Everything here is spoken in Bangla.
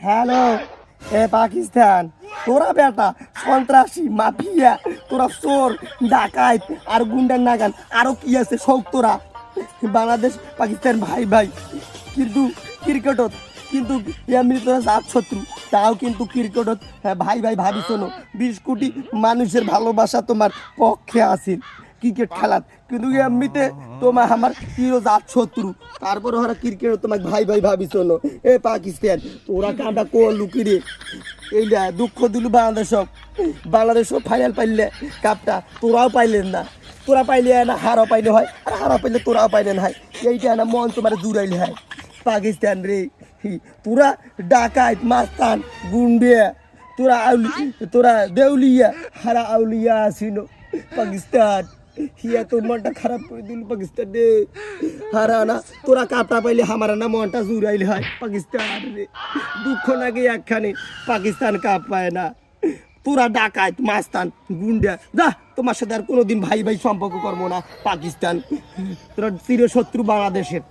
হ্যালো এ পাকিস্তান তোরা বেটা সন্ত্রাসী মাফিয়া তোরা চোর ডাকাইত আর গুন্ডার নাগান আরও কি আছে সব তোরা? বাংলাদেশ পাকিস্তান ভাই ভাই কিন্তু ক্রিকেটত কিন্তু এমনি তোরা জাত শত্রু তাও কিন্তু ক্রিকেটত হ্যাঁ, ভাই ভাই ভাবি শোনো বিশ কোটি মানুষের ভালোবাসা তোমার পক্ষে আছে। ক্রিকেট খেলাত। কিন্তু এমনিতে তোমার আমার প্রিয় জাত শত্রু। তারপরে ওরা ক্রিকেট তোমাকে ভাই ভাই ভাবি চলো এ পাকিস্তান, তোরা কাঁটা কোন লুকিরে এইটা দুঃখ দিল বাংলাদেশ। বাংলাদেশ ফাইনাল পাইলে কাপটা তোরাও পাইলেন না। তোরা পাইলে না, হারও পাইলে হয়, আর হারও পাইলে তোরাও পাইলেন হয়। এইটা না মন তোমার জুড়াইলে হয়। পাকিস্তান রে তোরা ডাকাত, মাস্তান, গুন্ডে। তোরা আউলি, তোরা দেউলিয়া, হারা আউলিয়া আসিল পাকিস্তান। তোর মনটা খারাপ করে দিল তোরা কাপটা পাইলে আমার না, মনটা জুড়াইলে হয় পাকিস্তান রে। দুঃখ নাকি একখানে, পাকিস্তান কাপ পায় না। তোরা ডাকাত, মাস্তান, গুন্ডা। যা, তোমার সাথে আর কোনোদিন ভাই ভাই সম্পর্ক করব না, পাকিস্তান। তোরা চিরশত্রু বাংলাদেশের।